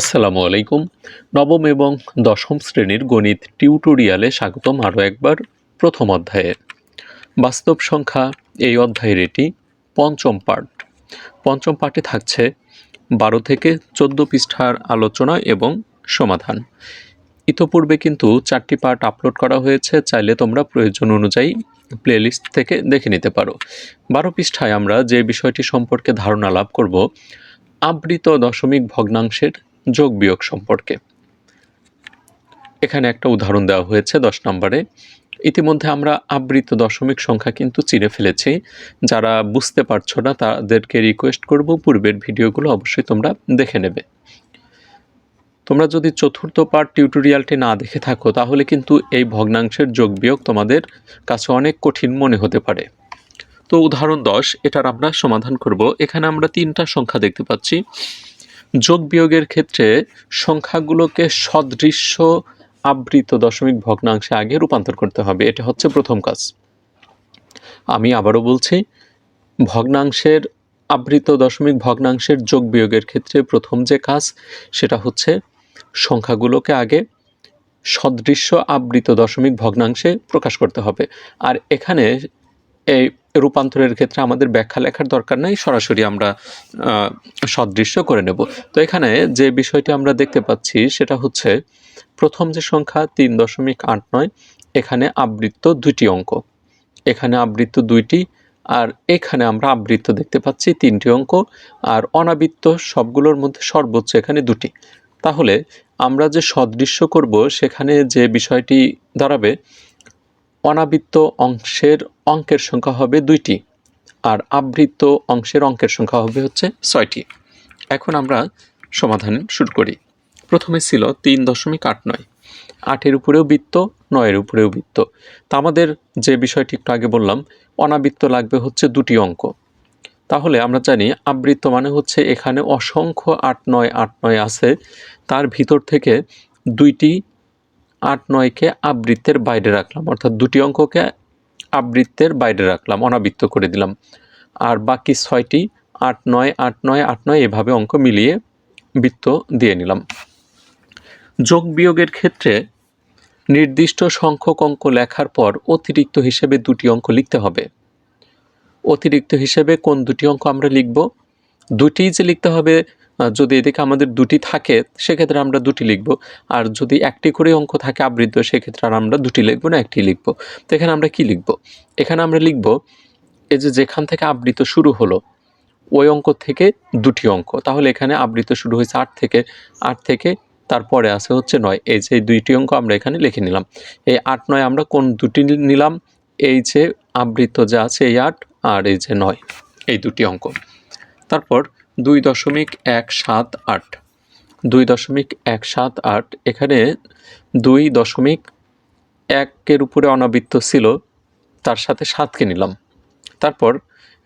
আসসালামু আলাইকুম। নবম এবং দশম শ্রেণির গণিত টিউটোরিয়ালে স্বাগতম আরও একবার প্রথম অধ্যায়ে। বাস্তব সংখ্যা, এই অধ্যায়ের এটি পঞ্চম পার্ট পঞ্চম পার্টে থাকছে বারো থেকে চোদ্দ পৃষ্ঠার আলোচনা এবং সমাধান। ইতোপূর্বে কিন্তু চারটি পার্ট আপলোড করা হয়েছে, চাইলে তোমরা প্রয়োজন অনুযায়ী প্লেলিস্ট থেকে দেখে নিতে পারো। বারো পৃষ্ঠায় আমরা যে বিষয়টি সম্পর্কে ধারণা লাভ করব, আবৃত দশমিক ভগ্নাংশের যোগ বিয়োগ সম্পর্কে। এখানে একটা উদাহরণ দেওয়া হয়েছে দশ নম্বরে। ইতিমধ্যে আমরা আবৃত দশমিক সংখ্যা কিন্তু চিনে ফেলেছি। যারা বুঝতে পারছ না, তাদেরকে রিকোয়েস্ট করব, পূর্বের ভিডিওগুলো অবশ্যই তোমরা দেখে নেবে। তোমরা যদি চতুর্থ পার্ট টিউটোরিয়ালটি না দেখে থাকো, তাহলে কিন্তু এই ভগ্নাংশের যোগ বিয়োগ তোমাদের কাছে অনেক কঠিন মনে হতে পারে। তো উদাহরণ দশ, এটার আমরা সমাধান করব। এখানে আমরা তিনটা সংখ্যা দেখতে পাচ্ছি। যোগ বিয়োগের ক্ষেত্রে সংখ্যাগুলোকে সদৃশ্য আবৃত দশমিক ভগ্নাংশে আগে রূপান্তর করতে হবে। এটা হচ্ছে প্রথম কাজ। আমি আবারও বলছি, ভগ্নাংশের আবৃত দশমিক ভগ্নাংশের যোগ বিয়োগের ক্ষেত্রে প্রথম যে কাজ, সেটা হচ্ছে সংখ্যাগুলোকে আগে সদৃশ্য আবৃত দশমিক ভগ্নাংশে প্রকাশ করতে হবে। আর এখানে এই রূপান্তরের ক্ষেত্রে আমাদের ব্যাখ্যা লেখার দরকার নাই, সরাসরি আমরা সদৃশ্য করে নেব। তো এখানে যে বিষয়টি আমরা দেখতে পাচ্ছি সেটা হচ্ছে প্রথম যে সংখ্যা তিন দশমিক আট নয়, এখানে আবৃত্ত দুইটি অঙ্ক। এখানে আবৃত্ত দুইটি আর এখানে আমরা আবৃত্ত দেখতে পাচ্ছি তিনটি অঙ্ক আর অনাবৃত্ত সবগুলোর মধ্যে সর্বোচ্চ এখানে দুটি। তাহলে আমরা যে সদৃশ্য করব সেখানে যে বিষয়টি দাঁড়াবে অনাবৃত্ত অংশের অঙ্কের সংখ্যা হবে দুইটি, আর আবৃত্ত অংশের অঙ্কের সংখ্যা হবে হচ্ছে ছয়টি। এখন আমরা সমাধান শুরু করি। প্রথমে ছিল তিন দশমিক আট নয়। আটের উপরেও বৃত্ত, নয়ের উপরেও বৃত্ত। তা আমাদের যে বিষয়টি একটু আগে বললাম, অনাবৃত্ত লাগবে হচ্ছে দুটি অঙ্ক। তাহলে আমরা জানি আবৃত্ত মানে হচ্ছে এখানে অসংখ্য আট নয় আট নয় আছে, তার ভিতর থেকে দুইটি আট নয়কে আবৃত্তের বাইরে রাখলাম। অর্থাৎ দুটি অঙ্ককে আবৃত্তের বাইরে রাখলাম, অনাবৃত্ত করে দিলাম। আর বাকি ছয়টি আট নয় আট নয় আট নয় এভাবে অঙ্ক মিলিয়ে বৃত্ত দিয়ে নিলাম। যোগ বিয়োগের ক্ষেত্রে নির্দিষ্ট সংখ্যক অঙ্ক লেখার পর অতিরিক্ত হিসেবে দুটি অঙ্ক লিখতে হবে। অতিরিক্ত হিসেবে কোন দুটি অঙ্ক আমরা লিখব? দুটিই যে লিখতে হবে যদি এদিকে আমাদের দুটি থাকে, সেক্ষেত্রে আমরা দুটি লিখব। আর যদি একটি করে অঙ্ক থাকে আবৃত্ত, সেক্ষেত্রে আর আমরা দুটি লিখব না, একটি লিখব। তো এখানে আমরা কি লিখব? এখানে আমরা লিখব, এই যে যেখান থেকে আবৃত্ত শুরু হলো, ওই অঙ্ক থেকে দুটি অঙ্ক। তাহলে এখানে আবৃত্ত শুরু হয়েছে আট থেকে আট থেকে তারপরে আছে হচ্ছে নয়। এই যে দুইটি অঙ্ক আমরা এখানে লিখে নিলাম। এই আট, নয় আমরা কোন দুটি নিলাম? এই যে আবৃত্ত যা আছে এই আট, আর এই যে নয়। এই দুটি অঙ্ক। তারপর দুই দশমিক এক সাত আট। দুই দশমিক এক সাত আট, এখানে দুই দশমিক একের উপরে অনাবৃত্ত ছিল, তার সাথে সাতকে নিলাম। তারপর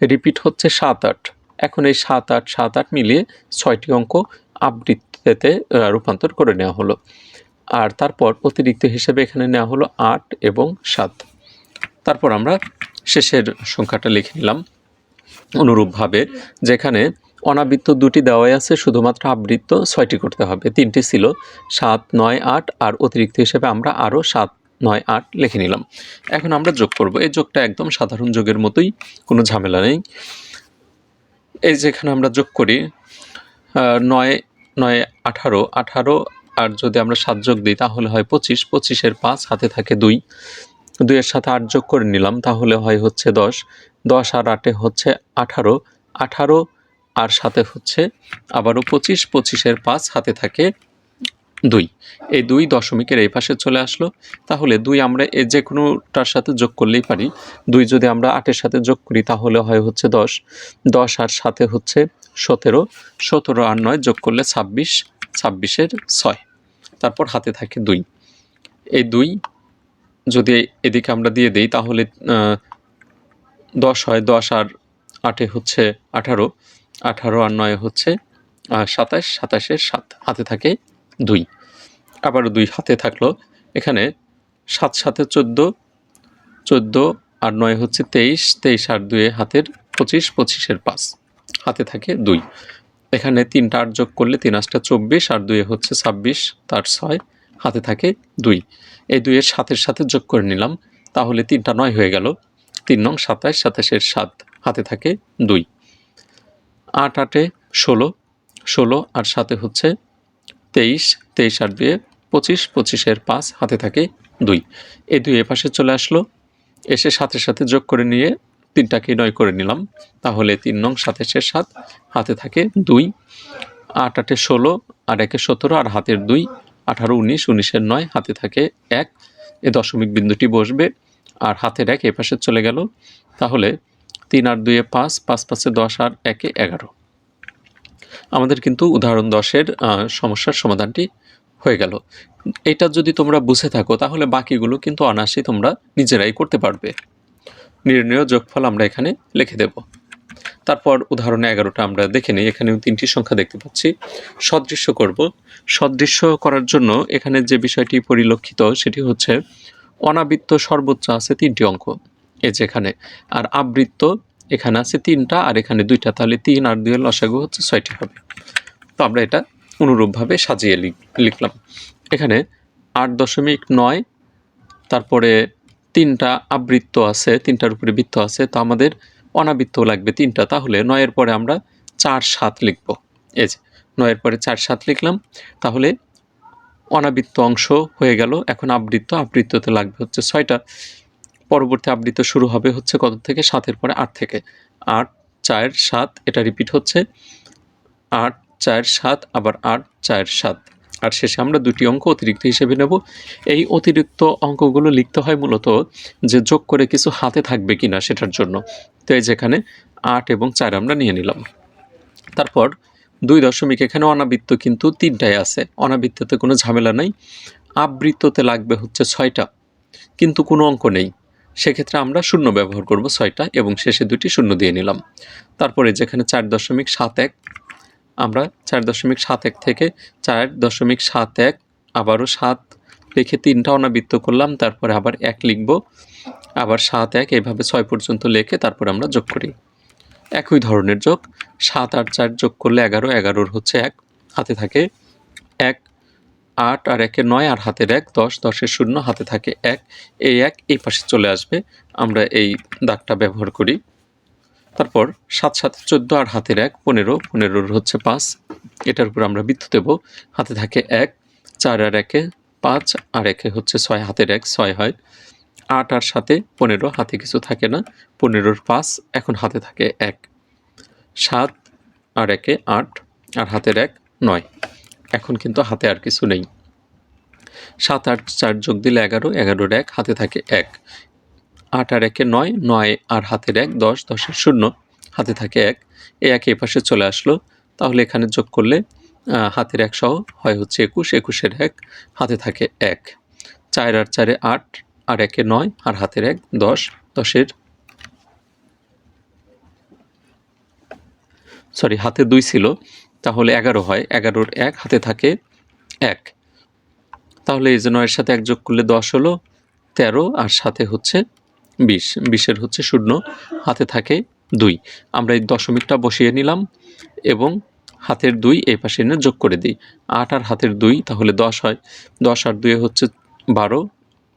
রিপিট হচ্ছে সাত আট। এখন এই সাত আট সাত আট মিলিয়ে ছয়টি অঙ্ক আবৃত্তিতে রূপান্তর করে নেওয়া হলো। আর তারপর অতিরিক্ত হিসেবে এখানে নেওয়া হলো আট এবং সাত। তারপর আমরা শেষের সংখ্যাটা লিখে নিলাম। অনুরূপভাবে যেখানে অনাবৃত্ত দুটি দেওয়াই আছে, শুধুমাত্র আবৃত্ত ছয়টি করতে হবে। তিনটি ছিল সাত, নয়, আট, আর অতিরিক্ত হিসেবে আমরা আরও সাত, নয়, আট লিখে নিলাম। এখন আমরা যোগ করব। এই যোগটা একদম সাধারণ যোগের মতোই, কোনো ঝামেলা নেই। এই যেখানে আমরা যোগ করি নয় নয়, আঠারো আঠারো, আর যদি আমরা সাত যোগ দিই, তাহলে হয় পঁচিশ, পঁচিশের পাঁচ, হাতে থাকে দুই। দুইয়ের সাথে আট যোগ করে নিলাম, তাহলে হয় হচ্ছে দশ। দশ আর আটে হচ্ছে আঠারো। আঠারো আর সাথে হচ্ছে আবারও পঁচিশ, পঁচিশের পাঁচ হাতে থাকে দুই। এই দুই দশমিকের এই পাশে চলে আসলো। তাহলে দুই আমরা এ যে কোনোটার সাথে যোগ করলেই পারি। দুই যদি আমরা আটের সাথে যোগ করি, তাহলে হয় হচ্ছে দশ। দশ আর সাথে হচ্ছে সতেরো। সতেরো আর নয় যোগ করলে ছাব্বিশ, ছাব্বিশের ছয়। তারপর হাতে থাকে দুই। এই দুই যদি এদিকে আমরা দিয়ে দিই, তাহলে দশ হয় দশ আর আটে হচ্ছে আঠারো। আঠারো আর নয় হচ্ছে সাতাশ। সাতাশের সাত হাতে থাকে দুই। আবারও দুই হাতে থাকল। এখানে সাত সাথে চোদ্দ চোদ্দ আর নয় হচ্ছে তেইশ। তেইশ আর দুয়ে হাতের পঁচিশ, পঁচিশের পাঁচ হাতে থাকে দুই। এখানে তিনটা আট যোগ করলে তিন আটটা চব্বিশ আর দুয়ে হচ্ছে ছাব্বিশ, তার ছয় হাতে থাকে দুই। এই দুইয়ের সাতের সাথে যোগ করে নিলাম, তাহলে তিনটা নয় হয়ে গেল। তিন নং সাতাশ, সাতাশের সাত হাতে থাকে দুই। আট আটে ষোলো ষোলো আর সাথে হচ্ছে তেইশ তেইশ আর দুয়ে পঁচিশ, পঁচিশের পাঁচ, হাতে থাকে দুই। এই দুই এপাশে চলে আসলো। এসে সাথে সাথে যোগ করে নিয়ে তিনটাকে নয় করে নিলাম। তাহলে তিন নং সাতাশের সাত, হাতে থাকে দুই। আট আটে ষোলো আর একে সতেরো আর হাতের দুই। আঠারো, উনিশ, উনিশের নয়, হাতে থাকে এক। এ দশমিক বিন্দুটি বসবে। আর হাতের এক এপাশে চলে গেল। তাহলে তিন আর দুয়ে পাঁচ পাঁচ পাঁচে দশ আর একে এগারো। আমাদের কিন্তু উদাহরণ দশের সমস্যার সমাধানটি হয়ে গেল। এটা যদি তোমরা বুঝে থাকো, তাহলে বাকিগুলো কিন্তু অনায়াসেই তোমরা নিজেরাই করতে পারবে। নির্ণয় যোগফল আমরা এখানে লিখে দেব। তারপর উদাহরণে এগারোটা আমরা দেখে নিই, এখানেও তিনটি সংখ্যা দেখতে পাচ্ছি। সদৃশ্য করব। সদৃশ্য করার জন্য এখানে যে বিষয়টি পরিলক্ষিত, সেটি হচ্ছে অনাবৃত্ত সর্বোচ্চ আছে তিনটি অঙ্ক। এ যেখানে। আর আবৃত্ত এখানে আছে তিনটা, আর এখানে দুইটা, তাহলে তিন আর দুয়ের লসাগু হচ্ছে ছয়টি হবে। তো আমরা এটা অনুরূপভাবে সাজিয়ে লিখ- লিখলাম। এখানে আট দশমিক নয়, তারপরে তিনটা আবৃত্ত আছে, তিনটার উপরে বৃত্ত আছে, তো আমাদের অনাবৃত্ত লাগবে তিনটা। তাহলে নয়ের পরে আমরা চার সাত লিখব। এই যে, নয়ের পরে চার সাত লিখলাম, তাহলে অনাবৃত্ত অংশ হয়ে গেল। এখন আবৃত্ত, আবৃত্ততে লাগবে হচ্ছে ছয়টা। পরবর্তী আবৃত্ত শুরু হবে হচ্ছে কত থেকে? সাতের পরে আট থেকে। আট, চার, সাত, এটা রিপিট হচ্ছে। আট, চার, সাত, আবার আট, চার, সাত। আর শেষে আমরা দুটি অঙ্ক অতিরিক্ত হিসেবে নেব। এই অতিরিক্ত অঙ্কগুলো লিখতে হয় মূলত যে যোগ করে কিছু হাতে থাকবে কি না সেটার জন্য। তো এই যেখানে আট এবং চার আমরা নিয়ে নিলাম। তারপর দুই দশমিক এখানে অনাবৃত্ত কিন্তু তিনটায় আছে। অনাবৃত্ততে কোনো ঝামেলা নাই। আবৃত্ততে লাগবে হচ্ছে ছয়টা। কিন্তু কোনো অঙ্ক নেই। সেক্ষেত্রে আমরা শূন্য ব্যবহার করব ছয়টা এবং শেষে দুটি শূন্য দিয়ে নিলাম। তারপরে যেখানে চার দশমিক সাত এক, আমরা চার দশমিক সাত এক থেকে চার দশমিক সাত এক আবারও সাত লিখে তিনটা অনাবৃত্ত করলাম, তারপরে আবার এক লিখব, আবার সাত এক এইভাবে ছয় পর্যন্ত লেখে তারপর আমরা যোগ করি। একই ধরনের যোগ, সাত আট চার যোগ করলে এগারো, এগারোর হচ্ছে এক, হাতে থাকে আট আর একে নয় আর হাতের এক, দশ, দশের শূন্য হাতে থাকে এক। এই এক এই পাশে চলে আসবে। আমরা এই দাগটা ব্যবহার করি। তারপর সাত সাত, চোদ্দ আর হাতের এক, পনেরো, পনেরোর হচ্ছে পাঁচ। এটার উপর আমরা বৃত্ত দেব। হাতে থাকে এক, চার আর একে পাঁচ আর একে হচ্ছে ছয়, হাতের এক, ছয় হয়। আট আর সাথে পনেরো, হাতে কিছু থাকে না। পনেরোর পাঁচ এখন হাতে থাকে এক। সাত আর একে আট আর হাতের এক, নয়। এখন কিন্তু হাতে আর কিছু নেই। সাত আট চার যোগ দিলে এগারো, এগারোর এক, হাতে থাকে এক। আট আর একে নয় নয় আর হাতের এক, দশ দশের শূন্য, হাতে থাকে এক। এ এক এ পাশে চলে আসলো। তাহলে এখানে যোগ করলে হাতের এক সহ হয় হচ্ছে একুশ, একুশের এক, হাতে থাকে এক। চার আর চারে আট, আর একে নয়, আর হাতের এক, দশ, দশের সরি, হাতে দুই ছিল। তাহলে এগারো হয়। এগারোর এক, হাতে থাকে এক। তাহলে এই যে নয়ের সাথে এক যোগ করলে দশ হলো, তেরো, আর সাথে হচ্ছে বিশ। বিশের হচ্ছে শূন্য, হাতে থাকে দুই। আমরা এই দশমিকটা বসিয়ে নিলাম এবং হাতের দুই এই পাশে এনে যোগ করে দিই। আট আর হাতের দুই, তাহলে দশ হয়। দশ আর দুয়ে হচ্ছে বারো,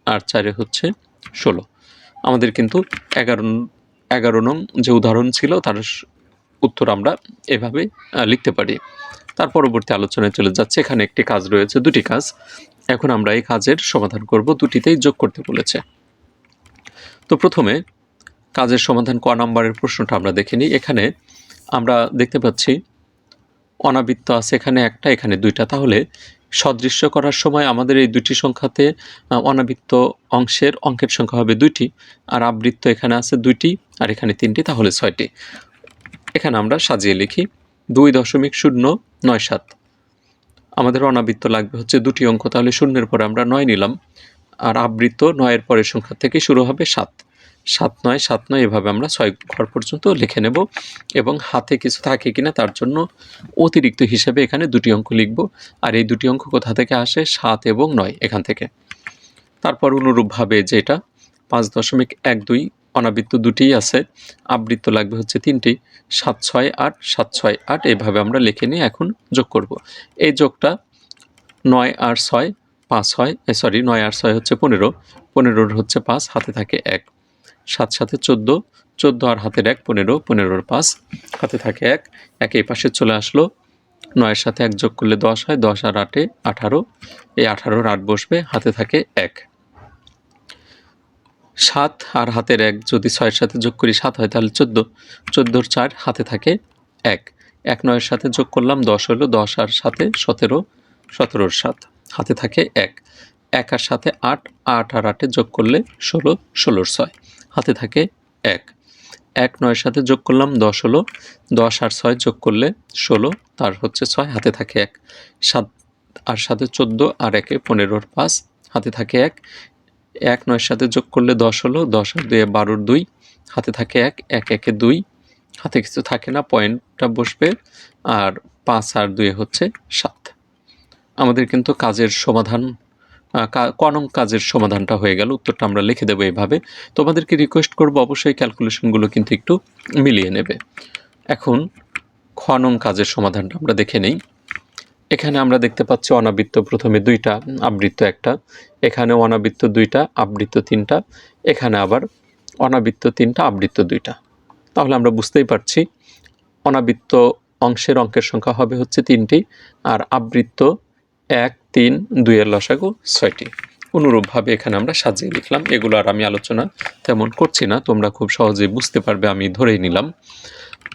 আর চারে হচ্ছে ষোলো। আমাদের কিন্তু এগারো এগারো নং যে উদাহরণ ছিল, তার উত্তর আমরা এভাবে লিখতে পারি। তার পরবর্তী আলোচনায় চলে যাচ্ছে। এখানে একটি কাজ রয়েছে, দুটি কাজ। এখন আমরা এই কাজের সমাধান করব, দুটিতেই যোগ করতে বলেছে। তো প্রথমে কাজের সমাধান ক নাম্বারের প্রশ্নটা আমরা দেখে নিই। এখানে আমরা দেখতে পাচ্ছি, অনাবৃত্ত আছে এখানে একটা, এখানে দুইটা। তাহলে সদৃশ্য করার সময় আমাদের এই দুটি সংখ্যাতে অনাবৃত্ত অংশের অঙ্কের সংখ্যা হবে দুইটি, আর আবৃত্ত এখানে আছে দুইটি, আর এখানে তিনটি, তাহলে ছয়টি। এখানে আমরা সাজিয়ে লিখি দুই দশমিক শূন্য নয় সাত। আমাদের অনাবৃত্ত লাগবে হচ্ছে দুটি অঙ্ক, তাহলে শূন্যের পরে আমরা নয় নিলাম, আর আবৃত্ত নয়ের পরের সংখ্যা থেকে শুরু হবে সাত। সাত নয় সাত নয়, এভাবে আমরা ছয় ঘর পর্যন্ত লিখে নেব, এবং হাতে কিছু থাকে কিনা তার জন্য অতিরিক্ত হিসেবে এখানে দুটি অঙ্ক লিখব, আর এই দুটি অঙ্ক কোথা থেকে আসে? সাত এবং নয় এখান থেকে। তারপর অনুরূপভাবে যেটা, পাঁচ দশমিক এক দুই অনাবৃত্ত দুটিই আছে। আবৃত্ত লাগবে হচ্ছে তিনটি। সাত, ছয়, আট, সাত, ছয়, আট এইভাবে আমরা লিখে নিয়ে এখন যোগ করব। এই যোগটা নয় আর ছয়, পাঁচ হয় সরি, নয় আর ছয় হচ্ছে পনেরো। পনেরোর হচ্ছে পাঁচ, হাতে থাকে এক। সাত সাথে চোদ্দ চোদ্দ আর হাতের এক পনেরো, পনেরোর পাঁচ, হাতে থাকে এক। এক এই পাশে চলে আসলো। নয়ের সাথে এক যোগ করলে দশ হয়, দশ আর আটে আঠারো। এই আঠারোর আট বসবে, হাতে থাকে এক। সাত আর হাতের এক যদি ছয়ের সাথে যোগ করি সাত হয়, তাহলে চোদ্দ। চোদ্দোর চার হাতে থাকে এক। এক নয়ের সাথে যোগ করলাম দশ হলো দশ আর সাথে সতেরো, সতেরোর সাত হাতে থাকে এক। এক আর সাথে আট আট আর আটে যোগ করলে ষোলো, ষোলোর ছয় হাতে থাকে এক। এক নয়ের সাথে যোগ করলাম দশ হলো দশ আর ছয় যোগ করলে ষোলো, তার হচ্ছে ছয়, হাতে থাকে এক। সাত আর সাথে চোদ্দ আর একে পনেরোর পাঁচ হাতে থাকে এক। এক নয়ের সাথে যোগ করলে দশ হলো দশ আর দুয়ে বারোর দুই হাতে থাকে এক এক একে দুই হাতে কিছু থাকে না পয়েন্টটা বসবে আর পাঁচ আর দুয়ে হচ্ছে সাত। আমাদের কিন্তু কাজের সমাধান আহ, কা- ক নং কাজের সমাধানটা হয়ে গেল উত্তরটা আমরা লিখে দেবো এইভাবে তোমাদেরকে রিকোয়েস্ট করব অবশ্যই ক্যালকুলেশনগুলো কিন্তু একটু মিলিয়ে নেবে। এখন খ নং কাজের সমাধানটা আমরা দেখে নেই। এখানে আমরা দেখতে পাচ্ছি অনাবৃত্ত প্রথমে দুইটা, আবৃত্ত একটা। এখানে অনাবৃত্ত দুইটা, আবৃত্ত তিনটা। এখানে আবার অনাবৃত্ত তিনটা, আবৃত্ত দুইটা। তাহলে আমরা বুঝতেই পারছি, অনাবৃত্ত অংশের অঙ্কের সংখ্যা হবে হচ্ছে তিনটি, আর আবৃত্ত এক, তিন, দুইয়ের লসাগু ছয়টি। অনুরূপভাবে এখানে আমরা সাজিয়ে লিখলাম। এগুলো আর আমি আলোচনা তেমন করছি না, তোমরা খুব সহজেই বুঝতে পারবে, আমি ধরেই নিলাম।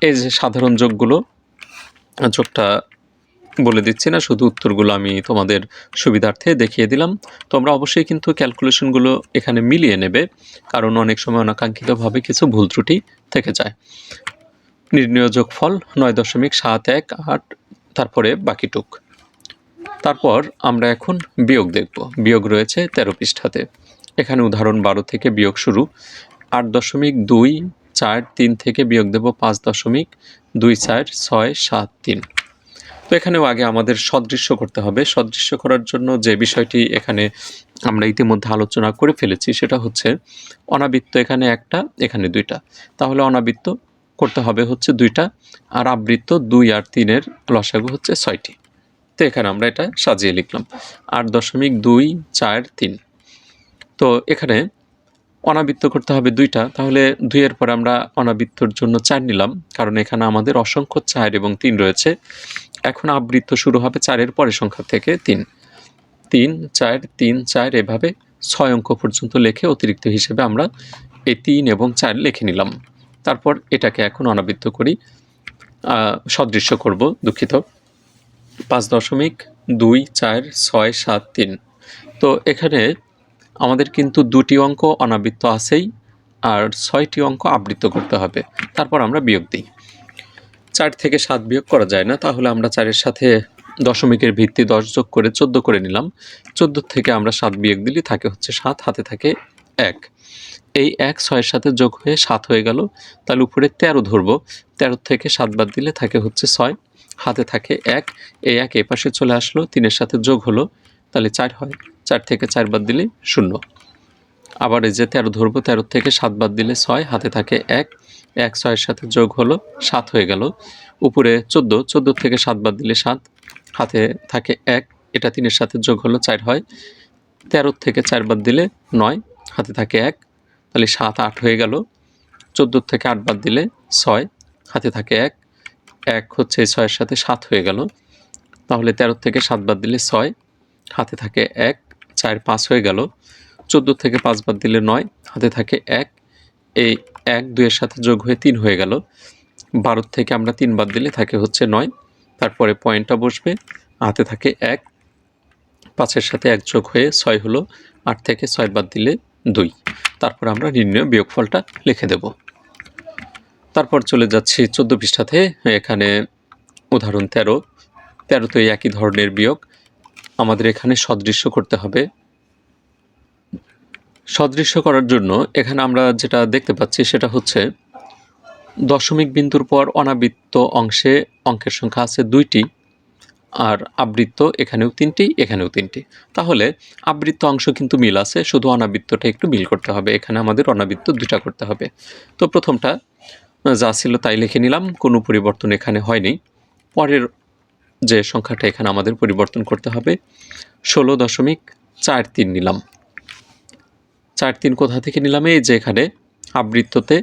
এই যে সাধারণ যোগগুলো, যোগটা বলে দিচ্ছি না, শুধু উত্তরগুলো আমি তোমাদের সুবিধার্থে দেখিয়ে দিলাম। তোমরা অবশ্যই কিন্তু ক্যালকুলেশনগুলো এখানে মিলিয়ে নেবে, কারণ অনেক সময় অনাকাঙ্ক্ষিতভাবে কিছু ভুল ত্রুটি থেকে যায়। নির্ণয় যোগফল নয় দশমিক সাত এক আট, তারপরে বাকিটুক। তারপর আমরা এখন বিয়োগ দেখব। বিয়োগ রয়েছে তেরো পৃষ্ঠাতে। এখানে উদাহরণ বারো থেকে বিয়োগ শুরু। আট দশমিক দুই চার তিন থেকে বিয়োগ দেব পাঁচ দশমিক দুই চার ছয় সাত তিন। তো এখানেও আগে আমাদের সদৃশ্য করতে হবে। সদৃশ্য করার জন্য যে বিষয়টি এখানে আমরা ইতিমধ্যে আলোচনা করে ফেলেছি সেটা হচ্ছে অনাবৃত্ত এখানে একটা, এখানে দুইটা। তাহলে অনাবৃত্ত করতে হবে হচ্ছে দুইটা আর আবৃত্ত দুই আর তিনের লসাগু হচ্ছে ছয়টি। তো এখানে আমরা এটা সাজিয়ে লিখলাম। আট দশমিক দুই চার তিন। তো এখানে অনাবৃত্ত করতে হবে দুইটা। তাহলে দুইয়ের পর আমরা অনাবৃত্তর জন্য চার নিলাম। কারণ এখানে আমাদের অসংখ্য চার এবং তিন রয়েছে। এখন আবৃত্ত শুরু হবে চারের পরের সংখ্যা থেকে তিন। তিন, চার তিন, চার এভাবে ছয় অঙ্ক পর্যন্ত লেখে অতিরিক্ত হিসেবে আমরা এই তিন এবং চার লিখে নিলাম। তারপর এটাকে এখন অনাবৃত্ত করি সদৃশ্য করব, দুঃখিত। পাঁচ দশমিক দুই, চার, ছয়, সাত, তিন। তো এখানে আমাদের কিন্তু দুটি অঙ্ক অনাবৃত্ত আছেই, আর ছয়টি অঙ্ক আবৃত্ত করতে হবে। তারপর আমরা বিয়োগ দিই। চার থেকে সাত বিয়োগ করা যায় না, তাহলে আমরা চারের সাথে দশমিকের ভিত্তি দশ যোগ করে চোদ্দ করে নিলাম। চোদ্দ থেকে আমরা সাত বিয়োগ দিলি, থাকে হচ্ছে সাত, হাতে থাকে এক। এই এক ছয়ের সাথে যোগ হয়ে সাত হয়ে গেল, তাহলে উপরে তেরো ধরবো। তেরো থেকে সাত বাদ দিলে থাকে হচ্ছে ছয়, হাতে থাকে এক। এই এক এ পাশে চলে আসলো, তিনের সাথে যোগ হলো, তাহলে চার হয়। চার থেকে চার বাদ দিলে শূন্য। আবার এই যে তেরো ধরবো, তেরো থেকে সাত বাদ দিলে ছয়, হাতে থাকে এক। এক ছয়ের সাথে যোগ হলো, সাত হয়ে গেল। উপরে চোদ্দ চোদ্দ থেকে সাত বাদ দিলে সাত, হাতে থাকে এক, এটা তিনের সাথে যোগ হলো, চার হয়। তেরো থেকে চার বাদ দিলে নয়, হাতে থাকে এক, তাহলে সাত আট হয়ে গেল। চোদ্দ থেকে আট বাদ দিলে ছয়, হাতে থাকে এক। এক হচ্ছে ছয়ের সাথে সাত হয়ে গেল। তাহলে তেরো থেকে সাত বাদ দিলে ছয়, হাতে থাকে এক, চার পাঁচ হয়ে গেল। চোদ্দ থেকে পাঁচ বাদ দিলে নয়, হাতে থাকে এক। এই এক, দুইয়ের সাথে যোগ হয়ে তিন হয়ে গেল। বারো থেকে আমরা তিন বাদ দিলে থাকে হচ্ছে নয়। তারপরে পয়েন্টটা বসবে হাতে থাকে এক। পাঁচের সাথে এক যোগ হয়ে ছয় হলো, আট থেকে ছয় বাদ দিলে দুই। তারপর আমরা নির্ণয় বিয়োগফলটা লিখে দেব। তারপর চলে যাচ্ছি চোদ্দ পৃষ্ঠাতে, এখানে উদাহরণ তেরো। তেরোতে একই ধরনের বিয়োগ। আমাদের এখানে সদৃশ্য করতে হবে। সদৃশ্য করার জন্য এখানে আমরা যেটা দেখতে পাচ্ছি সেটা হচ্ছে দশমিক বিন্দুর পর অনাবৃত্ত অংশে অঙ্কের সংখ্যা আছে দুইটি আর আবৃত্ত এখানেও তিনটি এখানেও তিনটি। তাহলে আবৃত্ত অংশ কিন্তু মিল আছে, শুধু অনাবৃত্তটা একটু মিল করতে হবে, এখানে আমাদের অনাবৃত্ত দুটা করতে হবে। তো প্রথমটা, যা ছিল তাই লিখে নিলাম, কোনো পরিবর্তন এখানে হয়নি। পরের যে সংখ্যাটা এখানে আমাদের পরিবর্তন করতে হবে, ষোলো দশমিক চার তিন নিলাম। চার তিন কোথা থেকে নিলাম? এই যে এখানে। আবৃত্ততে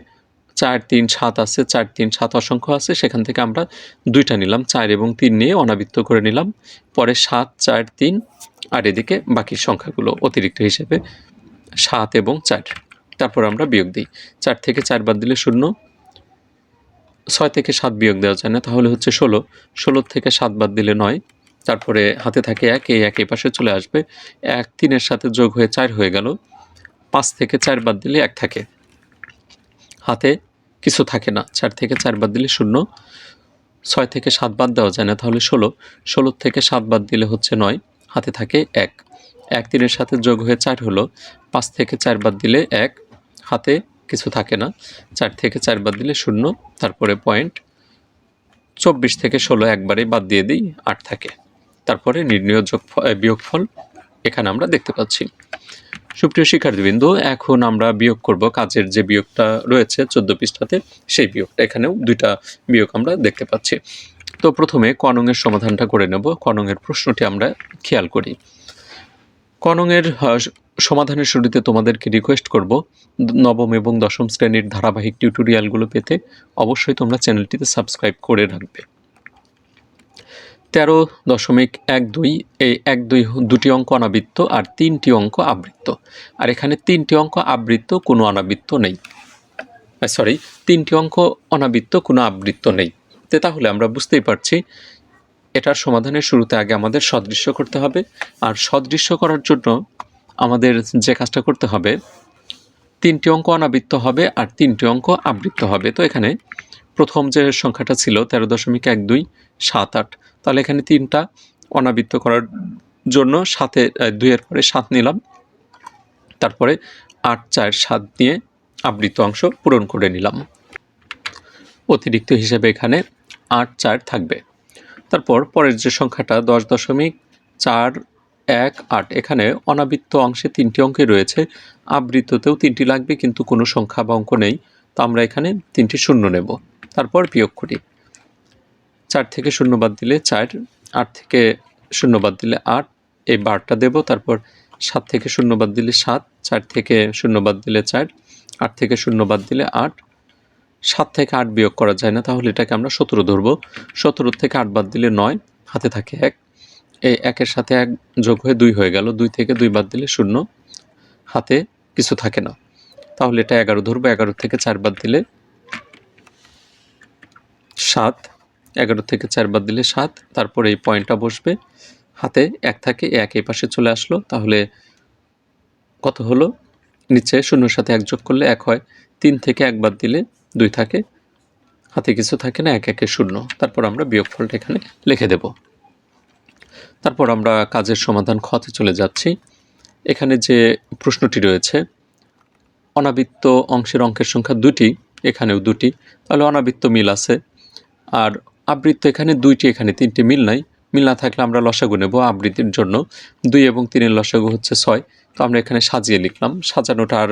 চার তিন সাত আছে, চার তিন সাত অসংখ্য আছে, সেখান থেকে আমরা দুইটা নিলাম, চার এবং তিন নিয়ে অনাবৃত্ত করে নিলাম। পরে সাত, চার তিন, আর এদিকে বাকি সংখ্যাগুলো অতিরিক্ত হিসেবে সাত এবং চার। তারপর আমরা বিয়োগ দিই। চার থেকে চার বাদ দিলে শূন্য। ছয় থেকে সাত বিয়োগ দেওয়া যায় না, তাহলে হচ্ছে ষোলো। ষোলো থেকে সাত বাদ দিলে নয়। তারপরে হাতে থাকে এক, এই এক এই পাশে চলে আসবে। এক, তিনের সাথে যোগ হয়ে চার হয়ে গেল। পাঁচ থেকে চার বাদ দিলে এক থাকে। হাতে কিছু থাকে না, চার থেকে চার বাদ দিলে শূন্য। ছয় থেকে সাত বাদ দেওয়া যায় না, তাহলে ষোলো। ষোলো থেকে সাত বাদ দিলে হচ্ছে নয়, হাতে থাকে এক। এক তিনের সাথে যোগ হয়ে চার হলো, পাঁচ থেকে চার বাদ দিলে এক, হাতে কিছু থাকে না, চার থেকে চার বাদ দিলে শূন্য, তারপরে পয়েন্ট। চব্বিশ থেকে ষোলো একবারেই বাদ দিয়ে দিই, আট থাকে। তারপরে নির্ণয় যোগ বিয়োগফল, এখানে আমরা দেখতে পাচ্ছি। সুপ্রিয় শিক্ষার্থীবৃন্দ এখন আমরা বিয়োগ করব। কাজের যে বিয়োগটা রয়েছে চোদ্দ পৃষ্ঠাতে সেই বিয়োগটা এখানেও দুইটা বিয়োগ আমরা দেখতে পাচ্ছি। তো প্রথমে কনংয়ের সমাধানটা করে নেব। কনংয়ের প্রশ্নটি আমরা খেয়াল করি। কনংয়ের আহ, সমাধানের শুরুতে তোমাদেরকে রিকোয়েস্ট করব। নবম এবং দশম শ্রেণির ধারাবাহিক টিউটোরিয়ালগুলো পেতে অবশ্যই তোমরা চ্যানেলটিতে সাবস্ক্রাইব করে রাখবে। তেরো দশমিক এক দুই, এই এক দুই দুটি অঙ্ক অনাবৃত্ত আর তিনটি অঙ্ক আবৃত্ত। আর এখানে তিনটি অঙ্ক আবৃত্ত, কোনো অনাবৃত্ত নেই। সরি তিনটি অঙ্ক অনাবৃত্ত, কোনো আবৃত্ত নেই। তো তাহলে আমরা বুঝতেই পারছি, এটার সমাধানের শুরুতে আগে আমাদের সদৃশ্য করতে হবে। আর সদৃশ্য করার জন্য আমাদের যে কাজটা করতে হবে, তিনটি অঙ্ক অনাবৃত্ত হবে আর তিনটি অঙ্ক আবৃত্ত হবে। তো এখানে প্রথম যে সংখ্যাটা ছিল তেরো দশমিক এক দুই সাত আট, তাহলে এখানে তিনটা অনাবৃত্ত করার জন্য সাথে দুইয়ের পরে সাত নিলাম। তারপরে আট, চার, সাত নিয়ে আবৃত অংশ পূরণ করে নিলাম। অতিরিক্ত হিসেবে এখানে আট, চার থাকবে। তারপর পরের যে সংখ্যাটা দশ দশমিক চার এক আট, এখানে অনাবৃত্ত অংশে তিনটি অঙ্কে রয়েছে। আবৃত্ততেও তিনটি লাগবে, কিন্তু কোনো সংখ্যা বা অঙ্ক নেই। তো আমরা এখানে তিনটি শূন্য নেব। তারপর বিয়োগ করি। চার থেকে শূন্য বাদ দিলে চার, আট থেকে শূন্য বাদ দিলে আট, এই বারটা দেব। তারপর সাত থেকে শূন্য বাদ দিলে সাত, চার থেকে শূন্য বাদ দিলে চার, আট থেকে শূন্য বাদ দিলে আট। সাত থেকে আট বিয়োগ করা যায় না, তাহলে এটাকে আমরা সতেরো ধরবো। সতেরো থেকে আট বাদ দিলে নয়, হাতে থাকে এক। এই একের সাথে এক যোগ হয়ে দুই হয়ে গেল। দুই থেকে দুই বাদ দিলে শূন্য, হাতে কিছু থাকে না। তাহলে এটা এগারো ধরবো। এগারো থেকে চার বাদ দিলে সাত, এগারো থেকে চার বাদ দিলে সাত, তারপর এই পয়েন্টটা বসবে। হাতে এক থাকে এক এই পাশে চলে আসলো, তাহলে কত হলো? নিচে শূন্যর সাথে এক যোগ করলে এক হয়। তিন থেকে এক বাদ দিলে দুই থাকে। হাতে কিছু থাকে না, এক একে শূন্য। তারপর আমরা বিয়োগফলটা এখানে লিখে দেব। তারপর আমরা কাজের সমাধান খতে চলে যাচ্ছি। এখানে যে প্রশ্নটি রয়েছে, অনাবৃত্ত অংশের অঙ্কের সংখ্যা দুটি, এখানেও দুটি, তাহলে অনাবৃত্ত মিল আছে। আর আবৃত্ত এখানে দুইটি, এখানে তিনটি মিল নাই। মিল না থাকলে আমরা লসাগু নেব আবৃত্তির জন্য। দুই এবং তিনের লসাগু হচ্ছে ছয়। তো আমরা এখানে সাজিয়ে লিখলাম। সাজানোটা আর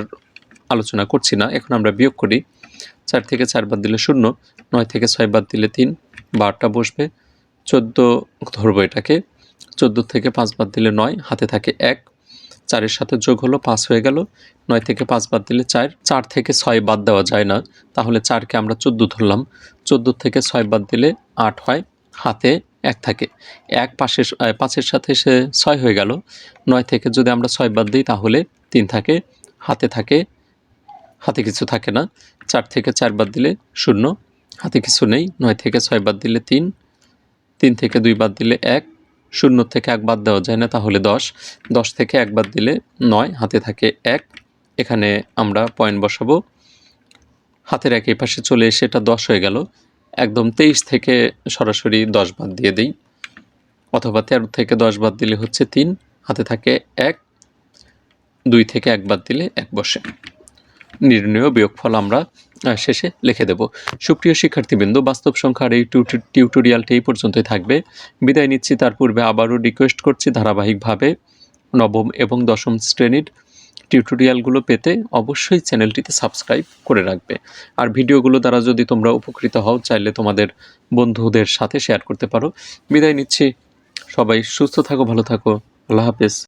আলোচনা করছি না। এখন আমরা বিয়োগ করি। চার থেকে চার বাদ দিলে শূন্য, নয় থেকে ছয় বাদ দিলে তিন, বারটা বসবে। চোদ্দ ধরবো এটাকে। চোদ্দ থেকে পাঁচ বাদ দিলে নয়, হাতে থাকে এক। চারের সাথে যোগ হলো পাঁচ হয়ে গেল। নয় থেকে পাঁচ বাদ দিলে চার চার থেকে ছয় বাদ দেওয়া যায় না। তাহলে চারকে আমরা চোদ্দ ধরলাম। চোদ্দ থেকে ছয় বাদ দিলে আট হয়, হাতে এক থাকে। এক পাশের পাঁচের সাথে সে ছয় হয়ে গেল। নয় থেকে যদি আমরা ছয় বাদ দিই তাহলে তিন থাকে, হাতে থাকে, হাতে কিছু থাকে না। চার থেকে চার বাদ দিলে শূন্য, হাতে কিছু নেই। নয় থেকে ছয় বাদ দিলে তিন তিন থেকে দুই বাদ দিলে এক শূন্য থেকে এক বাদ দেওয়া যায় না, তাহলে দশ। দশ থেকে এক বাদ দিলে নয়, হাতে থাকে এক। এখানে আমরা পয়েন্ট বসাবো। হাতের এক এই পাশে চলে এসে এটা দশ হয়ে গেল। একদম তেইশ থেকে সরাসরি দশ বাদ দিয়ে দিই। অথবা তেরো থেকে দশ বাদ দিলে হচ্ছে তিন, হাতে থাকে এক। দুই থেকে এক বাদ দিলে এক বসে। নির্ণয় বিয়োগফল আমরা শেষে লিখে দেব, সুপ্রিয় শিক্ষার্থীবৃন্দ, বাস্তব সংখ্যার এই টিউটো- টিউটোরিয়ালটি এই পর্যন্তই থাকবে। বিদায় নিচ্ছি। তার পূর্বে আবারও রিকোয়েস্ট করছি ধারাবাহিকভাবে নবম এবং দশম শ্রেণির টিউটোরিয়ালগুলো পেতে অবশ্যই চ্যানেলটিতে সাবস্ক্রাইব করে রাখবে। আর ভিডিওগুলো দ্বারা যদি তোমরা উপকৃত হও, চাইলে তোমাদের বন্ধুদের সাথে শেয়ার করতে পারো। বিদায় নিচ্ছি। সবাই সুস্থ থাকো, ভালো থাকো। আল্লাহ হাফেজ।